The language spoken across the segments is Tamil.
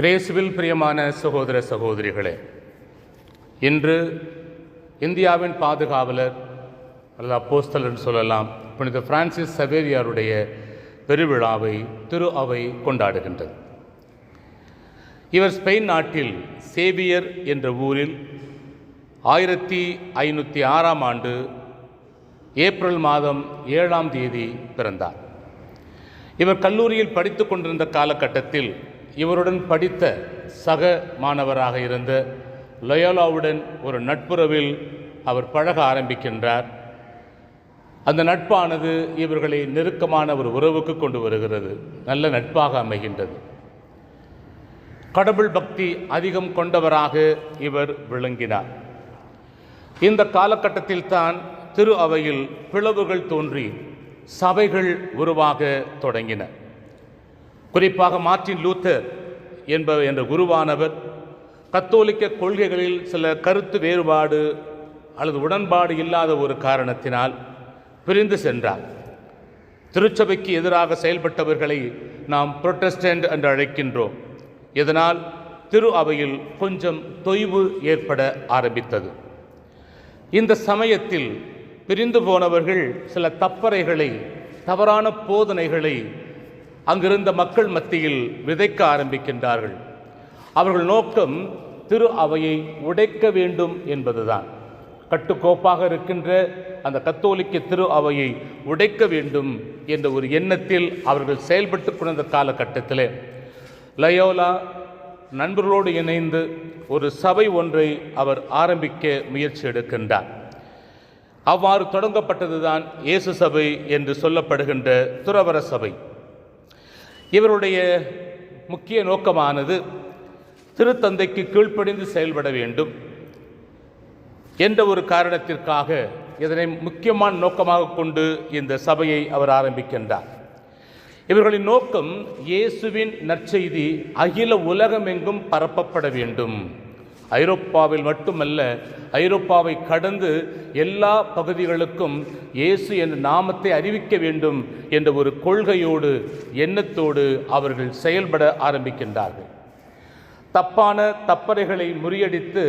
பிரேசுவில் பிரியமான சகோதர சகோதரிகளே இன்று இந்தியாவின் பாதுகாவலர் அல்லது அப்போஸ்தல் என்று சொல்லலாம் புனித பிரான்சிஸ் சவேரியாருடைய பெருவிழாவை திரு அவை கொண்டாடுகின்றது. இவர் ஸ்பெயின் நாட்டில் சேவியர் என்ற ஊரில் ஆயிரத்தி ஐநூற்றி ஆறாம் ஆண்டு ஏப்ரல் மாதம் ஏழாம் தேதி பிறந்தார். இவர் கல்லூரியில் படித்து கொண்டிருந்த காலகட்டத்தில் இவருடன் படித்த சக மாணவராக இருந்த லயோலாவுடன் ஒரு நட்புறவில் அவர் பழக ஆரம்பிக்கின்றார். அந்த நட்பானது இவர்களை நெருக்கமான ஒரு உறவுக்கு கொண்டு வருகிறது. நல்ல நட்பாக அமைகின்றது. கடவுள் பக்தி அதிகம் கொண்டவராக இவர் விளங்கினார். இந்த காலகட்டத்தில் தான் திரு அவையில் பிளவுகள் தோன்றி சபைகள் உருவாக தொடங்கின. குறிப்பாக மார்ட்டின் லூத்தர் என்பவர் என்ற குருவானவர் கத்தோலிக்க கொள்கைகளில் சில கருத்து வேறுபாடு அல்லது உடன்பாடு இல்லாத ஒரு காரணத்தினால் பிரிந்து சென்றார். திருச்சபைக்கு எதிராக செயல்பட்டவர்களை நாம் புரொட்டஸ்டன்ட் என்று அழைக்கின்றோம். இதனால் திரு அவையில் கொஞ்சம் தொய்வு ஏற்பட ஆரம்பித்தது. இந்த சமயத்தில் பிரிந்து போனவர்கள் சில தப்பறைகளை தவறான போதனைகளை அங்கிருந்த மக்கள் மத்தியில் விதைக்க ஆரம்பிக்கின்றார்கள். அவர்கள் நோக்கம் திரு அவையை உடைக்க வேண்டும் என்பதுதான். கட்டுக்கோப்பாக இருக்கின்ற அந்த கத்தோலிக்க திரு அவையை உடைக்க வேண்டும் என்ற ஒரு எண்ணத்தில் அவர்கள் செயல்பட்டு கொண்ட காலகட்டத்தில் லயோலா நண்பர்களோடு இணைந்து ஒரு சபை ஒன்றை அவர் ஆரம்பிக்க முயற்சி எடுக்கின்றார். அவ்வாறு தொடங்கப்பட்டதுதான் இயேசு சபை என்று சொல்லப்படுகின்ற துறவர சபை. இவருடைய முக்கிய நோக்கமானது திருத்தந்தைக்கு கீழ்ப்படிந்து செயல்பட வேண்டும் என்ற ஒரு காரணத்திற்காக இதனை முக்கியமான நோக்கமாக கொண்டு இந்த சபையை அவர் ஆரம்பிக்கின்றார். இவர்களின் நோக்கம் இயேசுவின் நற்செய்தி அகில உலகமெங்கும் பரப்பப்பட வேண்டும். ஐரோப்பாவில் மட்டுமல்ல ஐரோப்பாவை கடந்து எல்லா பகுதிகளுக்கும் இயேசு என்ற நாமத்தை அறிவிக்க வேண்டும் என்ற ஒரு கொள்கையோடு எண்ணத்தோடு அவர்கள் செயல்பட ஆரம்பிக்கின்றார்கள். தப்பான தப்பறைகளை முறியடித்து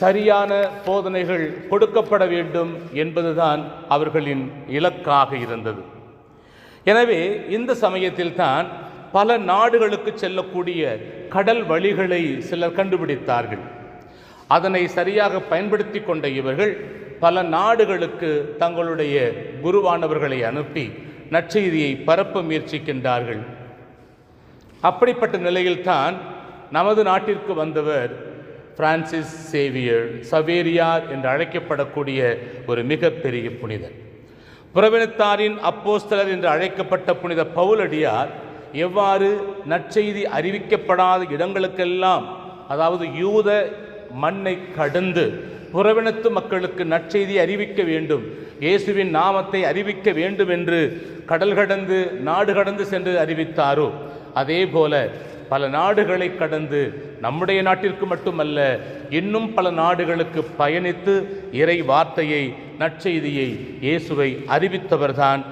சரியான போதனைகள் கொடுக்கப்பட வேண்டும் என்பதுதான் அவர்களின் இலக்காக இருந்தது. எனவே இந்த சமயத்தில் தான் பல நாடுகளுக்கு செல்லக்கூடிய கடல் வழிகளை சிலர் கண்டுபிடித்தார்கள். அதனை சரியாக பயன்படுத்தி கொண்ட இவர்கள் பல நாடுகளுக்கு தங்களுடைய குருவானவர்களை அனுப்பி நற்செய்தியை பரப்ப முயற்சிக்கின்றார்கள். அப்படிப்பட்ட நிலையில்தான் நமது நாட்டிற்கு வந்தவர் பிரான்சிஸ் சேவியர் சவேரியார் என்று அழைக்கப்படக்கூடிய ஒரு மிகப்பெரிய புனிதர். புறவினத்தாரின் அப்போஸ்தலர் என்று அழைக்கப்பட்ட புனித பவுலடியார் எவ்வாறு நற்செய்தி அறிவிக்கப்படாத இடங்களுக்கெல்லாம் அதாவது யூத மண்ணை கடந்து புறவினத்து மக்களுக்கு நற்செய்தி அறிவிக்க வேண்டும். இயேசுவின் நாமத்தை அறிவிக்க வேண்டும் என்று கடல் கடந்து நாடு கடந்து சென்று அறிவித்தாரோ? அதே போல பல நாடுகளை கடந்து நம்முடைய நாட்டிற்கு மட்டுமல்ல இன்னும் பல நாடுகளுக்கு பயணித்து இறை வார்த்தையை நற்செய்தியை இயேசுவை அறிவித்தவர்தான்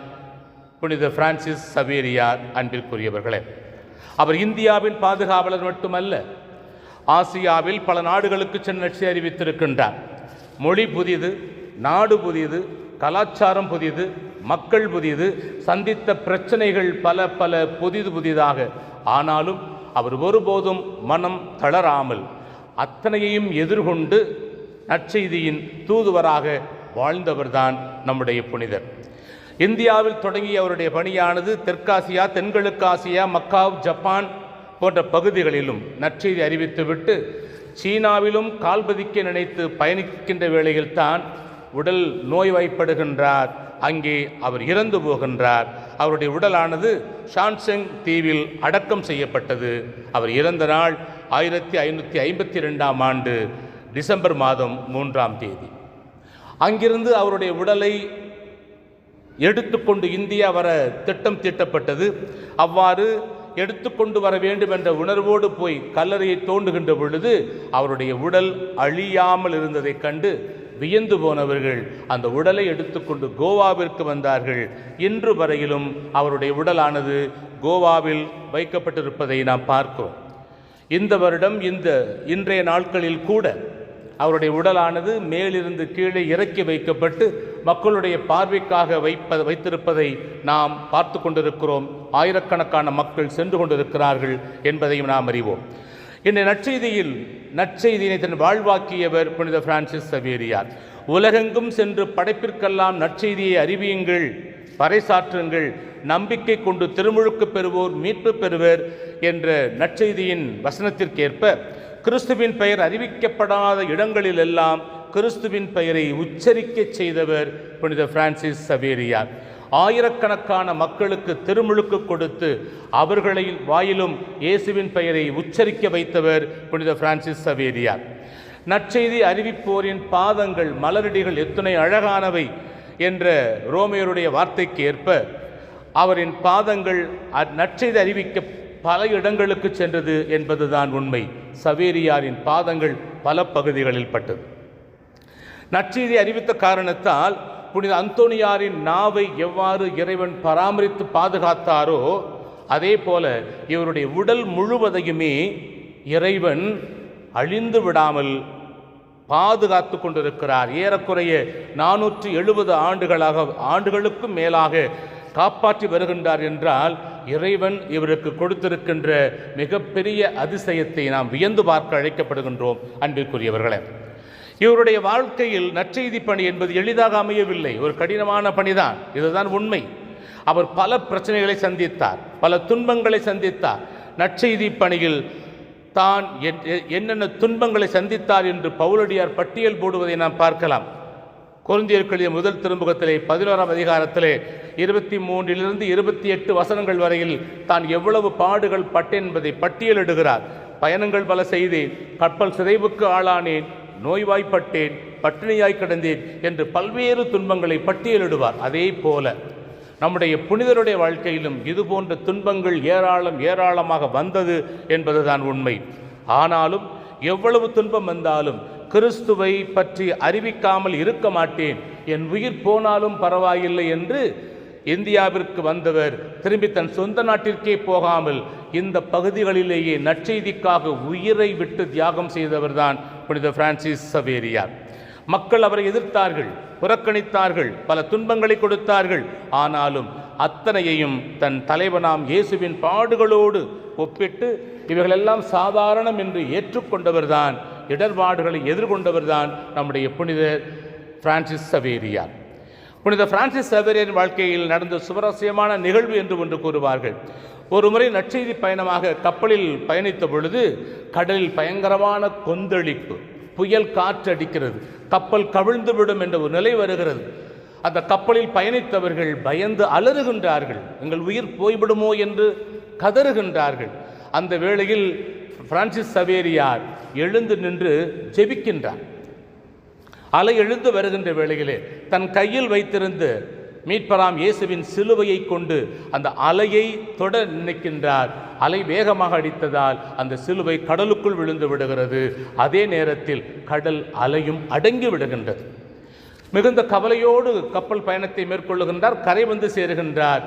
புனித பிரான்சிஸ் சவேரியார் அன்பிற்குரியவர்களே. அவர் இந்தியாவின் பாதுகாவலர் மட்டுமல்ல ஆசியாவில் பல நாடுகளுக்கு சென்று அறிவித்திருக்கின்றார். மொழி புதிது நாடு புதியது கலாச்சாரம் புதியது மக்கள் புதியது சந்தித்த பிரச்சனைகள் பல பல புதிது புதிதாக. ஆனாலும் அவர் ஒருபோதும் மனம் தளராமல் அத்தனையையும் எதிர்கொண்டு நற்செய்தியின் தூதுவராக வாழ்ந்தவர்தான் நம்முடைய புனிதர். இந்தியாவில் தொடங்கிய அவருடைய பணியானது தெற்காசியா தென்கிழக்காசியா மக்காவ் ஜப்பான் போன்ற பகுதிகளிலும் நற்செய்தி அறிவித்துவிட்டு சீனாவிலும் கால்பதிக்க நினைத்து பயணிக்கின்ற வேளையில்தான் உடல் நோய்வாய்ப்படுகின்றார். அங்கே அவர் இறந்து போகின்றார். அவருடைய உடலானது ஷான்செங் தீவில் அடக்கம் செய்யப்பட்டது. அவர் இறந்த நாள் ஆயிரத்தி ஐநூற்றி ஐம்பத்தி ரெண்டாம் ஆண்டு டிசம்பர் மாதம் மூன்றாம் தேதி. அங்கிருந்து அவருடைய உடலை எடுத்துக்கொண்டு இந்தியா வர திட்டம் தீட்டப்பட்டது. அவ்வாறு எடுத்துக்கொண்டு வர வேண்டும் என்ற உணர்வோடு போய் கல்லறையை தோண்டுகின்ற பொழுது அவருடைய உடல் அழியாமல் இருந்ததைக் கண்டு வியந்து போனவர்கள் அந்த உடலை எடுத்துக்கொண்டு கோவாவிற்கு வந்தார்கள். இன்று வரையிலும் அவருடைய உடலானது கோவாவில் வைக்கப்பட்டிருப்பதை நாம் பார்க்கிறோம். இந்த வருடம் இந்த இன்றைய நாட்களில் கூட அவருடைய உடலானது மேலிருந்து கீழே இறக்கி வைக்கப்பட்டு மக்களுடைய பார்வைக்காக வைப்ப வைத்திருப்பதை நாம் பார்த்து கொண்டிருக்கிறோம். ஆயிரக்கணக்கான மக்கள் சென்று கொண்டிருக்கிறார்கள் என்பதையும் நாம் அறிவோம். இந்த நற்செய்தியில் நற்செய்தியினை தன் வாழ்வாக்கியவர் புனித பிரான்சிஸ் சவேரியார். உலகெங்கும் சென்று படைப்பிற்கெல்லாம் நற்செய்தியை அறிவியுங்கள் பறைசாற்றுங்கள் நம்பிக்கை கொண்டு திருமுழுக்கு பெறுவோர் மீட்பு பெறுவர் என்ற நற்செய்தியின் வசனத்திற்கேற்ப கிறிஸ்துவின் பெயர் அறிவிக்கப்படாத இடங்களிலெல்லாம் கிறிஸ்துவின் பெயரை உச்சரிக்கச் செய்தவர் புனித பிரான்சிஸ் சவேரியார் ஆயிரக்கணக்கான மக்களுக்கு திருமுழுக்கு கொடுத்து அவர்களை வாயிலும் இயேசுவின் பெயரை உச்சரிக்க வைத்தவர் புனித பிரான்சிஸ் சவேரியார் நற்செய்தி அறிவிப்போரின் பாதங்கள் மலரடிகள் எத்தனை அழகானவை என்ற ரோமையருடைய வார்த்தைக்கு ஏற்ப அவரின் பாதங்கள் அ- நற்செய்தி அறிவிக்க பல இடங்களுக்கு சென்றது என்பதுதான் உண்மை. சவேரியாரின் பாதங்கள் பல பகுதிகளில் பட்டது. நற்செய்தி அறிவித்த காரணத்தால் புனித அந்தோனியாரின் நாவை எவ்வாறு இறைவன் பராமரித்து பாதுகாத்தாரோ அதே போல இவருடைய உடல் முழுவதையுமே இறைவன் அழிந்து விடாமல் பாதுகாத்து கொண்டிருக்கிறார். ஏறக்குறைய நானூற்றி எழுபது ஆண்டுகளாக ஆண்டுகளுக்கும் மேலாக காப்பாற்றி வருகின்றார் என்றால் இறைவன் இவருக்கு கொடுத்திருக்கின்ற மிகப்பெரிய அதிசயத்தை நாம் வியந்து பார்க்க அழைக்கப்படுகின்றோம். அன்பிற்குரியவர்களே இவருடைய வாழ்க்கையில் நற்செய்தி பணி என்பது எளிதாக அமையவில்லை. ஒரு கடினமான பணிதான். இதுதான் உண்மை. அவர் பல பிரச்சனைகளை சந்தித்தார். பல துன்பங்களை சந்தித்தார். நற்செய்தி பணியில் தான் என்- எ- என்னென்ன துன்பங்களை சந்தித்தார் என்று பவுலடியார் பட்டியல் போடுவதை நாம் பார்க்கலாம். கொரிந்தியர்களிய முதல் திருமுகத்திலே பதினோராம் அதிகாரத்திலே இருபத்தி மூன்றிலிருந்து இருபத்தி எட்டு வசனங்கள் வரையில் தான் எவ்வளவு பாடுகள் பட்டேன் என்பதை பட்டியலிடுகிறார். பயணங்கள் பல செய்தேன். கப்பல் சிதைவுக்கு ஆளானேன். நோய்வாய்ப்பட்டேன் பட்டினியாய் கிடந்தேன் என்று பல்வேறு துன்பங்களை பட்டியலிடுவார். அதே போல நம்முடைய புனிதருடைய வாழ்க்கையிலும் இது போன்ற துன்பங்கள் ஏராளம் ஏராளமாக வந்தது என்பதுதான் உண்மை. ஆனாலும் எவ்வளவு துன்பம் வந்தாலும் கிறிஸ்துவை பற்றி அறிவிக்காமல் இருக்க மாட்டேன். என் உயிர் போனாலும் பரவாயில்லை என்று இந்தியாவிற்கு வந்தவர் திரும்பி தன் சொந்த நாட்டிற்கே போகாமல் இந்த பகுதிகளிலேயே நற்செய்திக்காக உயிரை விட்டு தியாகம் செய்தவர்தான் புனித பிரான்சிஸ் சவேரியார். மக்கள் அவரை எதிர்த்தார்கள் புறக்கணித்தார்கள் பல துன்பங்களை கொடுத்தார்கள். ஆனாலும் அத்தனையையும் தன் தலைவனாம் இயேசுவின் பாடுகளோடு ஒப்பிட்டு இவைகளெல்லாம் சாதாரணம் என்று ஏற்றுக்கொண்டவர்தான் இடர்பாடுகளை எதிர்கொண்டவர்தான் நம்முடைய புனித பிரான்சிஸ் சவேரியார். புனித பிரான்சிஸ் சவேரியரின் வாழ்க்கையில் நடந்த சுவரசியமான நிகழ்வு என்று ஒன்று கூறுவார்கள். ஒரு முறை நற்செய்தி பயணமாக கப்பலில் பயணித்த பொழுது கடலில் பயங்கரமான கொந்தளிப்பு புயல் காற்று அடிக்கிறது கப்பல் கவிழ்ந்து விடும் என்ற ஒரு நிலை வருகிறது. அந்த கப்பலில் பயணித்தவர்கள் பயந்து அலறுகின்றார்கள். எங்கள் உயிர் போய்விடுமோ? என்று கதறுகின்றார்கள். அந்த வேளையில் பிரான்சிஸ் சவேரியார் எழுந்து நின்று ஜெபிக்கின்றார். அலை எழுந்து வருகின்ற வேளையிலே தன் கையில் வைத்திருந்து மீட்பராம் இயேசுவின் சிலுவையை கொண்டு அந்த அலையை தொட நினைக்கின்றார். அலை வேகமாக அடித்ததால் அந்த சிலுவை கடலுக்குள் விழுந்து விடுகிறது. அதே நேரத்தில் கடல் அலையும் அடங்கி விடுகின்றது. மிகுந்த கவலையோடு கப்பல் பயணத்தை மேற்கொள்ளுகின்றார். கரை வந்து சேருகின்றார்.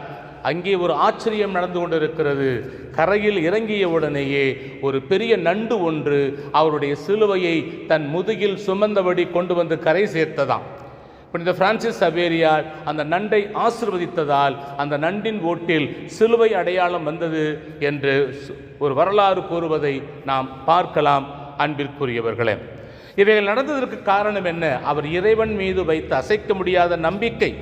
அங்கே ஒரு ஆச்சரியம் நடந்து கொண்டிருக்கிறது. கரையில் இறங்கிய உடனேயே ஒரு பெரிய நண்டு ஒன்று அவருடைய சிலுவையை தன் முதுகில் சுமந்தபடி கொண்டு வந்து கரை சேர்த்ததாம். புனித பிரான்சிஸ் சவேரியார் அந்த நண்டை ஆசிர்வதித்ததால் அந்த நண்டின் ஓட்டில் சிலுவை அடையாளம் வந்தது என்று சு- ஒரு வரலாறு கூறுவதை நாம் பார்க்கலாம் அன்பிற்குரியவர்களே. இவைகள் நடந்ததற்கு காரணம் என்ன? அவர் இறைவன் மீது வைத்த அசைக்க முடியாத நம்பிக்கை.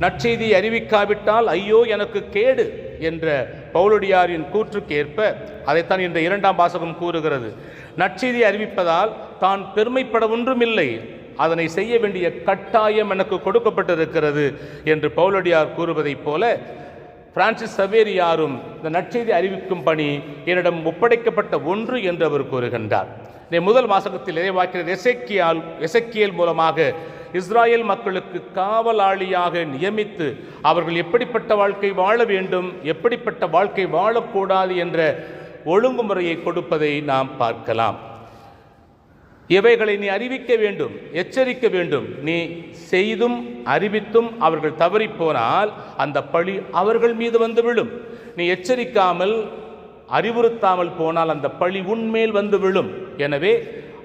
நற்செய்தி அறிவிக்காவிட்டால் ஐயோ எனக்கு கேடு என்ற பவுலடியாரின் கூற்றுக்கு ஏற்ப அதைத்தான் இந்த இரண்டாம் வாசகம் கூறுகிறது. நற்செய்தி அறிவிப்பதால் தான் பெருமைப்பட ஒன்றுமில்லை. அதனை செய்ய வேண்டிய கட்டாயம் எனக்கு கொடுக்கப்பட்டிருக்கிறது என்று பவுலடியார் கூறுவதைப் போல பிரான்சிஸ் சவேரியாரும் இந்த நற்செய்தி அறிவிக்கும் பணி என்னிடம் ஒப்படைக்கப்பட்ட ஒன்று என்று அவர் கூறுகின்றார். இந்த முதல் வாசகத்தில் இறைவாக்கினர் எசக்கியால் எசக்கியல் மூலமாக இஸ்ராயேல் மக்களுக்கு காவலாளியாக நியமித்து அவர்கள் எப்படிப்பட்ட வாழ்க்கை வாழ வேண்டும் எப்படிப்பட்ட வாழ்க்கை வாழக்கூடாது என்ற ஒழுங்குமுறையை கொடுப்பதை நாம் பார்க்கலாம். இவைகளை நீ அறிவிக்க வேண்டும் எச்சரிக்க வேண்டும். நீ செய்தும் அறிவித்தும் அவர்கள் தவறிப்போனால் அந்த பழி அவர்கள் மீது வந்து விழும். நீ எச்சரிக்காமல் அறிவுறுத்தாமல் போனால் அந்த பழி உன்மேல் வந்து விழும். எனவே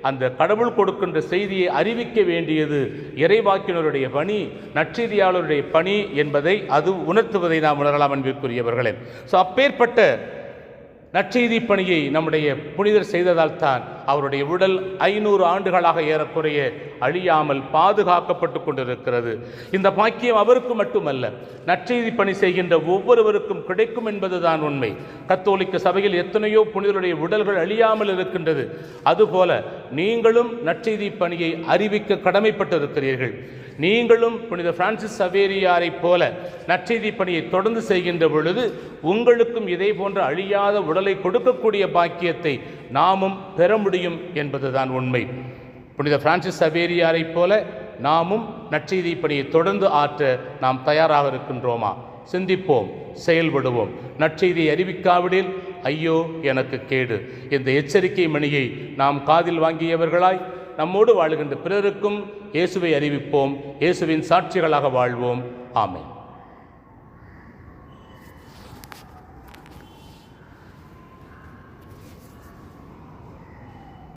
அந்த கடவுள் கொடுக்கின்ற செய்தியை அறிவிக்க வேண்டியது இறைவாக்கினருடைய பணி நற்செய்தியாளருடைய பணி என்பதை அது உணர்த்துவதை நாம் உணரலாம் அன்பிற்குரியவர்களே. ஸோ அப்பேற்பட்ட நற்செய்தி பணியை நம்முடைய புனிதர் செய்ததால் தான் அவருடைய உடல் ஐநூறு ஆண்டுகளாக ஏறக்குறைய அழியாமல் பாதுகாக்கப்பட்டு கொண்டிருக்கிறது. இந்த பாக்கியம் அவருக்கு மட்டுமல்ல நற்செய்தி பணி செய்கின்ற ஒவ்வொருவருக்கும் கிடைக்கும் என்பதுதான் உண்மை. கத்தோலிக்க சபையில் எத்தனையோ புனிதருடைய உடல்கள் அழியாமல் இருக்கின்றது. அதுபோல நீங்களும் நற்செய்தி பணியை அறிவிக்க கடமைப்பட்டிருக்கிறீர்கள். நீங்களும் புனித பிரான்சிஸ் சவேரியாரைப் போல நற்செய்தி பணியை தொடர்ந்து செய்கின்ற பொழுது உங்களுக்கும் இதே போன்ற அழியாத உடலை கொடுக்கக்கூடிய பாக்கியத்தை நாமும் பெற முடியும். என்பதுதான் உண்மை. புனித பிரான்சிஸ் சவேரியாரைப் போல நாமும் நற்செய்தி பணியை தொடர்ந்து ஆற்ற நாம் தயாராக இருக்கின்றோமா? சிந்திப்போம் செயல்படுவோம். நற்செய்தியை அறிவிக்காவிடில் ஐயோ எனக்கு கேடு. இந்த எச்சரிக்கை மணியை நாம் காதில் வாங்கியவர்களாய் நம்மோடு வாழுகின்ற பிறருக்கும் இயேசுவை அறிவிப்போம். இயேசுவின் சாட்சிகளாக வாழ்வோம். ஆமை